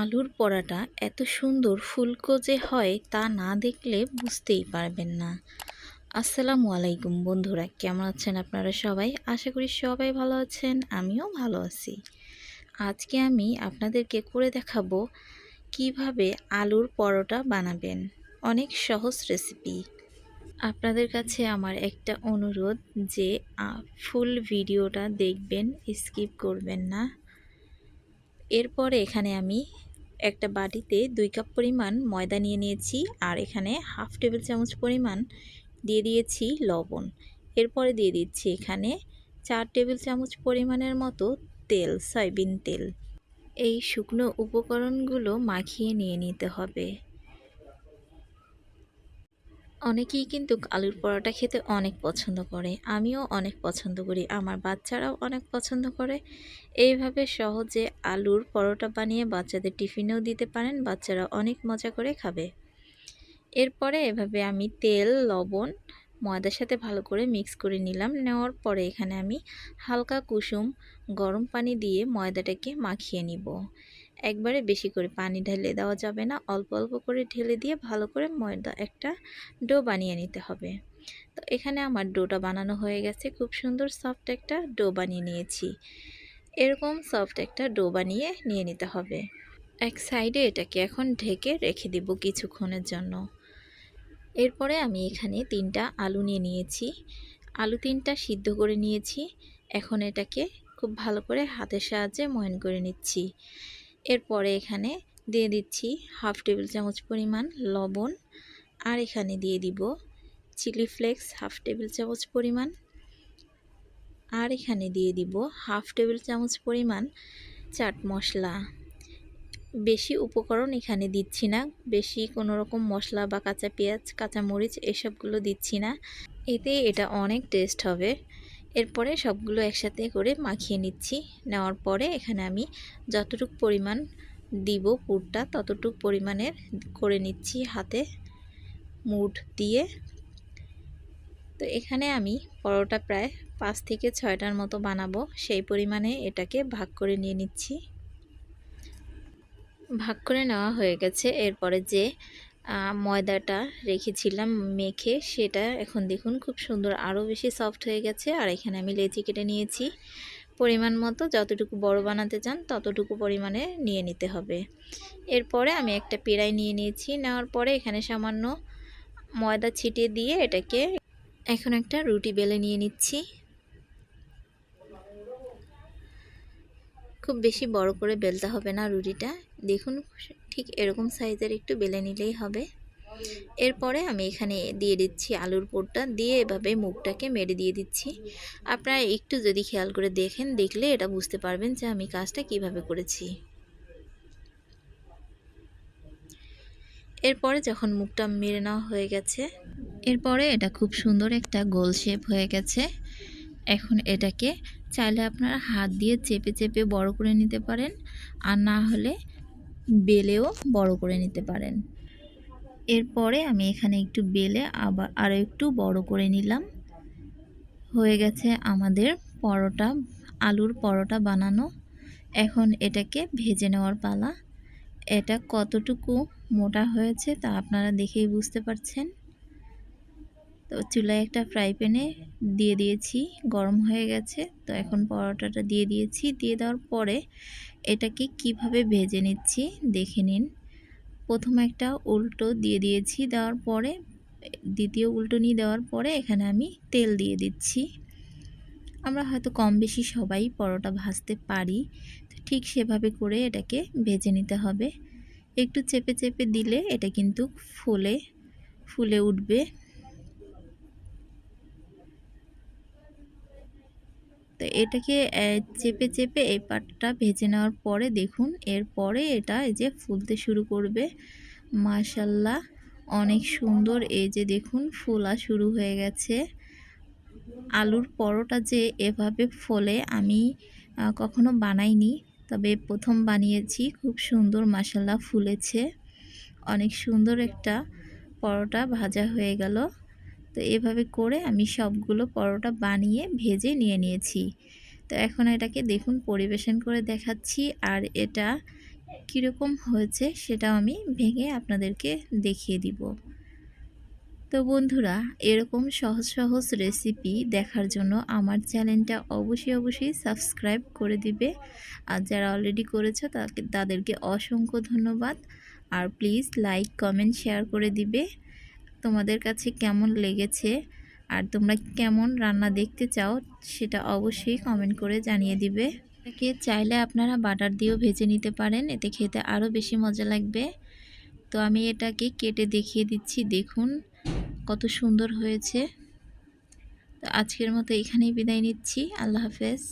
আলুর পরাটা এত সুন্দর ফুলকো যে হয় তা না দেখলে বুঝতেই পারবেন না। আসসালামু আলাইকুম বন্ধুরা, কেমন আছেন আপনারা সবাই? আশা করি সবাই ভালো আছেন, আমিও ভালো আছি। আজকে আমি আপনাদেরকে করে দেখাবো কীভাবে আলুর পরোটা বানাবেন। অনেক সহজ রেসিপি। আপনাদের কাছে আমার একটা অনুরোধ যে ফুল ভিডিওটা দেখবেন, স্কিপ করবেন না। এরপরে এখানে আমি একটা বাটিতে দুই কাপ পরিমাণ ময়দা নিয়ে নিয়েছি আর এখানে হাফ টেবিল চামচ পরিমাণ দিয়ে দিয়েছি লবণ। এরপরে দিয়ে দিচ্ছি এখানে চার টেবিল চামচ পরিমাণের মতো তেল, সয়াবিন তেল। এই শুকনো উপকরণগুলো মাখিয়ে নিয়ে নিতে হবে। অনেকেই কিন্তু আলুর পরোটা খেতে অনেক পছন্দ করে, আমিও অনেক পছন্দ করি, আমার বাচ্চারাও অনেক পছন্দ করে। এইভাবে সহজে আলুর পরোটা বানিয়ে বাচ্চাদের টিফিনেও দিতে পারেন, বাচ্চারা অনেক মজা করে খাবে। এরপরে এভাবে আমি তেল, লবণ, ময়দার সাথে ভালো করে মিক্স করে নিলাম, নেওয়ার পরে এখানে আমি হালকা কুসুম গরম পানি দিয়ে ময়দাটাকে মাখিয়ে নিব। একবারে বেশি করে পানি ঢেলে দেওয়া যাবে না। অল্প অল্প করে ঢেলে দিয়ে ভালো করে ময়দা একটা ডো বানিয়ে নিতে হবে। তো এখানে আমার ডোটা বানানো হয়ে গেছে। খুব সুন্দর সফট একটা ডো বানিয়ে নিয়েছি। এরকম সফট একটা ডো বানিয়ে নিয়ে নিতে হবে। এক সাইডে এটাকে এখন ঢেকে রেখে দিব কিছুক্ষণের জন্য। এরপরে আমি এখানে তিনটা আলু নিয়ে নিয়েছি। আলু তিনটা সিদ্ধ করে নিয়েছি। এখন এটাকে খুব ভালো করে হাতের সাহায্যে ময়ন করে নিচ্ছি। এরপরে এখানে দিয়ে দিচ্ছি হাফ টেবিল চামচ পরিমাণ লবণ। আর এখানে দিয়ে দিব চিলি ফ্লেক্স হাফ টেবিল চামচ পরিমাণ। আর এখানে দিয়ে দিব হাফ টেবিল চামচ পরিমাণ চাট মশলা। বেশি উপকরণ এখানে দিচ্ছি না, বেশি কোনো রকম মশলা বা কাঁচা পেঁয়াজ কাঁচা মরিচ এসবগুলো দিচ্ছি না। এতে এটা অনেক টেস্ট হবে। এরপরে সবগুলো একসাথে করে মাখিয়ে নিচ্ছি। নেওয়ার পরে এখানে আমি যতটুক পরিমাণ দিব পুরটা ততটুক পরিমাণের করে নিচ্ছি হাতে মুঠ দিয়ে। তো এখানে আমি পরোটা প্রায় পাঁচ থেকে ছয়টার মতো বানাবো। সেই পরিমাণে এটাকে ভাগ করে নিয়ে নিচ্ছি। ভাগ করে নেওয়া হয়ে গেছে। এরপরে যে ময়দাটা রেখেছিলাম মেখে। সেটা এখন দেখুন খুব সুন্দর আরও বেশি সফট হয়ে গেছে। আর এখানে আমি লেচি কেটে নিয়েছি। পরিমাণ মতো যতটুকু বড় বানাতে চান ততটুকু পরিমাণে নিয়ে নিতে হবে। এরপরে আমি একটা পেড়াই নিয়ে নিয়েছি। নেওয়ার পরে এখানে সামান্য ময়দা ছিটিয়ে দিয়ে এটাকে এখন একটা রুটি বেলে নিয়ে নিচ্ছি। খুব বেশি বড় করে বেলতে হবে না রুটিটা। দেখুন, ঠিক এরকম সাইজের একটু বেলে নিলেই হবে। এরপরে আমি এখানে দিয়ে দিচ্ছি আলুর পোটটা দিয়ে এভাবে মুখটাকে মেরে দিয়ে দিচ্ছি। আপনারা একটু যদি খেয়াল করে দেখেন, দেখলে এটা বুঝতে পারবেন যে আমি কাজটা কীভাবে করেছি। এরপরে যখন মুখটা মেরে নেওয়া হয়ে গেছে, এরপরে এটা খুব সুন্দর একটা গোল শেপ হয়ে গেছে। এখন এটাকে চাইলে আপনারা হাত দিয়ে চেপে চেপে বড় করে নিতে পারেন, আর না হলে বেলেও বড় করে নিতে পারেন। এরপরে আমি এখানে একটু বেলে আবার আরও একটু বড় করে নিলাম। হয়ে গেছে আমাদের পরোটা, আলুর পরোটা বানানো। এখন এটাকে ভেজে নেওয়ার পালা। এটা কতটুকু মোটা হয়েছে তা আপনারা দেখেই বুঝতে পারছেন। তো চুলায় একটা ফ্রাই প্যানে দিয়ে দিয়েছি, গরম হয়ে গেছে। তো এখন পরোটাটা দিয়ে দিয়েছি। দিয়ে দেওয়ার পরে এটাকে কীভাবে ভেজে নিচ্ছি দেখে নিন। প্রথম একটা উল্টো দিয়ে দিয়েছি, দেওয়ার পরে, দ্বিতীয় উল্টো নিয়ে দেওয়ার পরে এখানে আমি তেল দিয়ে দিচ্ছি। আমরা হয়তো কম বেশি সবাই পরোটা ভাজতে পারি। তো ঠিক সেভাবে করে এটাকে ভেজে নিতে হবে। একটু চেপে চেপে দিলে এটা কিন্তু ফুলে ফুলে উঠবে। তো এটাকে চেপে চেপে এই পাটটা ভেজে নেওয়ার পরে দেখুন, এরপরে এটা এই যে ফুলতে শুরু করবে। মাশাল্লাহ অনেক সুন্দর এই যে দেখুন, ফোলা শুরু হয়ে গেছে। আলুর পরোটা যে এভাবে ফলে আমি কখনো বানাইনি, তবে প্রথম বানিয়েছি, খুব সুন্দর মাসাল্লাহ ফুলেছে। অনেক সুন্দর একটা পরোটা ভাজা হয়ে গেল। তো এভাবে করে আমি সবগুলো পরোটা বানিয়ে ভেজে নিয়ে নিয়েছি। তো এখন এটাকে দেখুন পরিবেশন করে দেখাচ্ছি আর এটা কীরকম হয়েছে সেটাও আমি ভেঙে আপনাদেরকে দেখিয়ে দিব। তো বন্ধুরা, এরকম সহজ সহজ রেসিপি দেখার জন্য আমার চ্যানেলটা অবশ্যই অবশ্যই সাবস্ক্রাইব করে দিবে। আর যারা অলরেডি করেছ তাদেরকে অসংখ্য ধন্যবাদ। আর প্লিজ লাইক কমেন্ট শেয়ার করে দিবে। তোমাদের কাছে কেমন লেগেছে? আর তোমরা কেমন রান্না দেখতে চাও? সেটা অবশ্যই কমেন্ট করে জানিয়ে দিবে। এটাকে চাইলে আপনারা বাটার দিয়েও ভেজে নিতে পারেন, এতে খেতে আরও বেশি মজা লাগবে। তো আমি এটাকে কেটে দেখিয়ে দিচ্ছি, দেখুন কত সুন্দর হয়েছে। তো আজকের মতো এখানেই বিদায় নিচ্ছি, আল্লাহ হাফেজ।